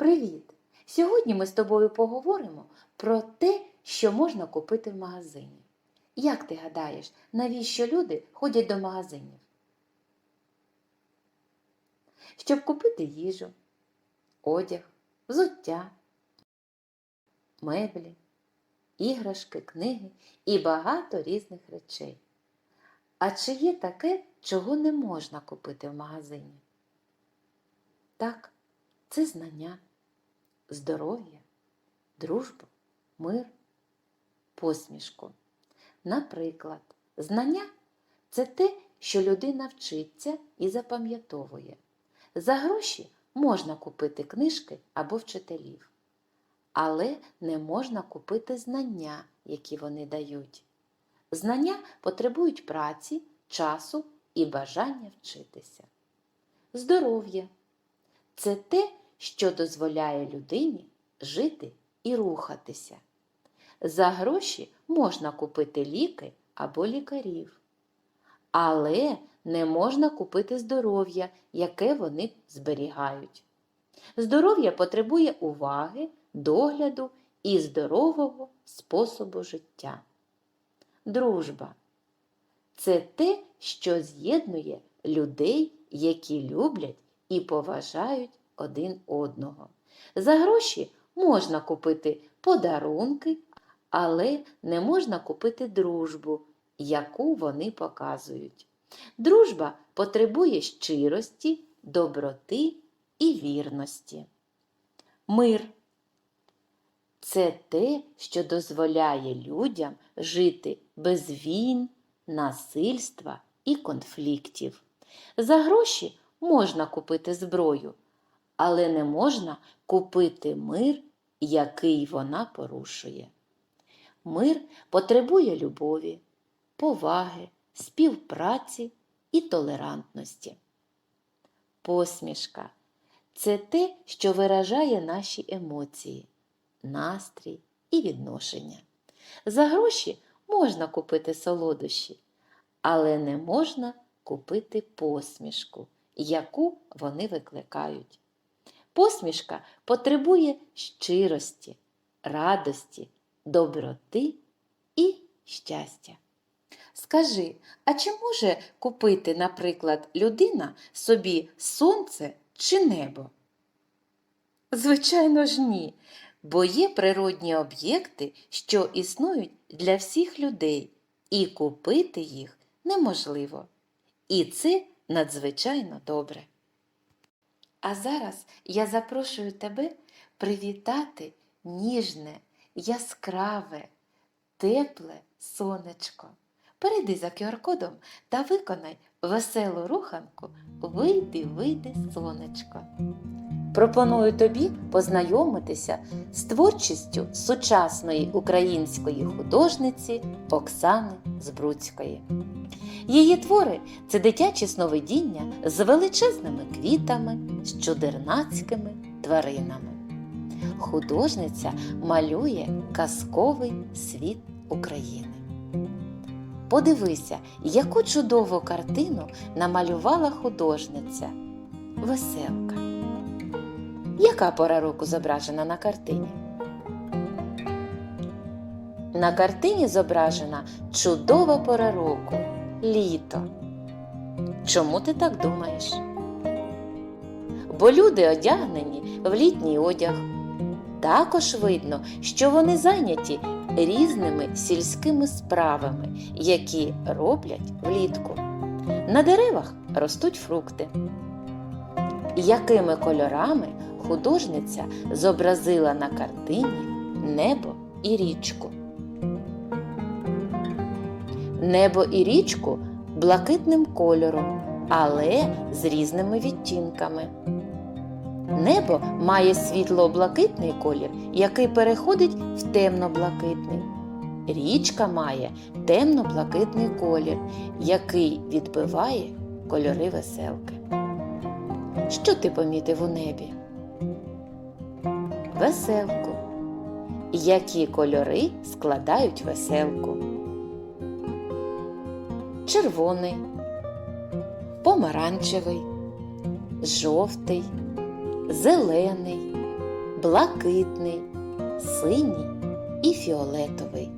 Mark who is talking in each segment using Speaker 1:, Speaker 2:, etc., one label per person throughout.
Speaker 1: Привіт! Сьогодні ми з тобою поговоримо про те, що можна купити в магазині. Як ти гадаєш, навіщо люди ходять до магазинів? Щоб купити їжу, одяг, взуття, меблі, іграшки, книги і багато різних речей. А чи є таке, чого не можна купити в магазині? Так, це знання, здоров'я, дружбу, мир, посмішку. Наприклад, знання це те, що людина вчиться і запам'ятовує. За гроші можна купити книжки або вчителів, але не можна купити знання, які вони дають. Знання потребують праці, часу і бажання вчитися. Здоров'я це те, що дозволяє людині жити і рухатися. За гроші можна купити ліки або лікарів, але не можна купити здоров'я, яке вони зберігають. Здоров'я потребує уваги, догляду і здорового способу життя. Дружба це те, що з'єднує людей, які люблять і поважають один одного. За гроші можна купити подарунки, але не можна купити дружбу, яку вони показують. Дружба потребує щирості, доброти і вірності. Мир це те, що дозволяє людям жити без війн, насильства і конфліктів. За гроші можна купити зброю, але не можна купити мир, який вона порушує. Мир потребує любові, поваги, співпраці і толерантності. Посмішка це те, що виражає наші емоції, настрій і відношення. За гроші можна купити солодощі, але не можна купити посмішку, яку вони викликають. Посмішка потребує щирості, радості, доброти і щастя. Скажи, а чи може купити, наприклад, людина собі сонце чи небо? Звичайно ж ні, бо є природні об'єкти, що існують для всіх людей, і купити їх неможливо. І це надзвичайно добре. А зараз я запрошую тебе привітати ніжне, яскраве, тепле сонечко. Перейди за QR-кодом та виконай веселу руханку Вийди, вийди, сонечко. Пропоную тобі познайомитися з творчістю сучасної української художниці Оксани Збруцької. Її твори це дитячі сновидіння з величезними квітами, з чудернацькими тваринами. Художниця малює казковий світ України. Подивися, яку чудову картину намалювала художниця. Веселка. Яка пора року зображена на картині? На картині зображена чудова пора року літо. Чому ти так думаєш? Бо люди одягнені в літній одяг. Також видно, що вони зайняті різними сільськими справами, які роблять влітку. На деревах ростуть фрукти. Якими кольорами художниця зобразила на картині небо і річку? Небо і річку блакитним кольором, але з різними відтінками. Небо має світло-блакитний колір, який переходить в темно-блакитний. Річка має темно-блакитний колір, який відбиває кольори веселки. Що ти помітив у небі? Веселку. Які кольори складають веселку? Червоний, помаранчевий, жовтий, зелений, блакитний, синій і фіолетовий.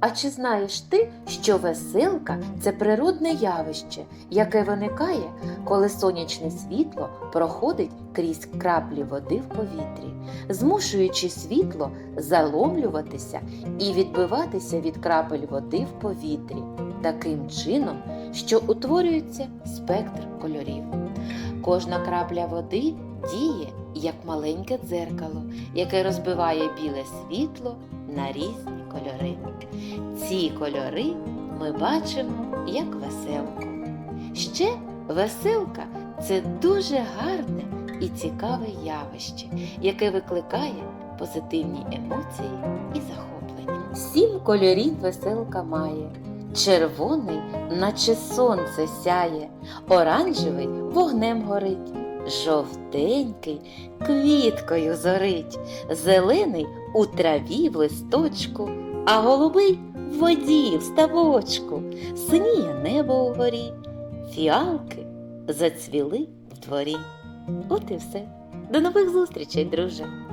Speaker 1: А чи знаєш ти, що веселка це природне явище, яке виникає, коли сонячне світло проходить крізь краплі води в повітрі, змушуючи світло заломлюватися і відбиватися від крапель води в повітрі, таким чином, що утворюється спектр кольорів. Кожна крапля води діє як маленьке дзеркало, яке розбиває біле світло на різні кольори. Ці кольори ми бачимо як веселку. Ще веселка це дуже гарне і цікаве явище, яке викликає позитивні емоції і захоплення. Сім кольорів веселка має. Червоний, наче сонце сяє, оранжевий вогнем горить, жовтенький квіткою зорить, зелений у траві в листочку, а голубий в воді в ставочку, синіє небо угорі, фіалки зацвіли в дворі. От і все. До нових зустрічей, друже!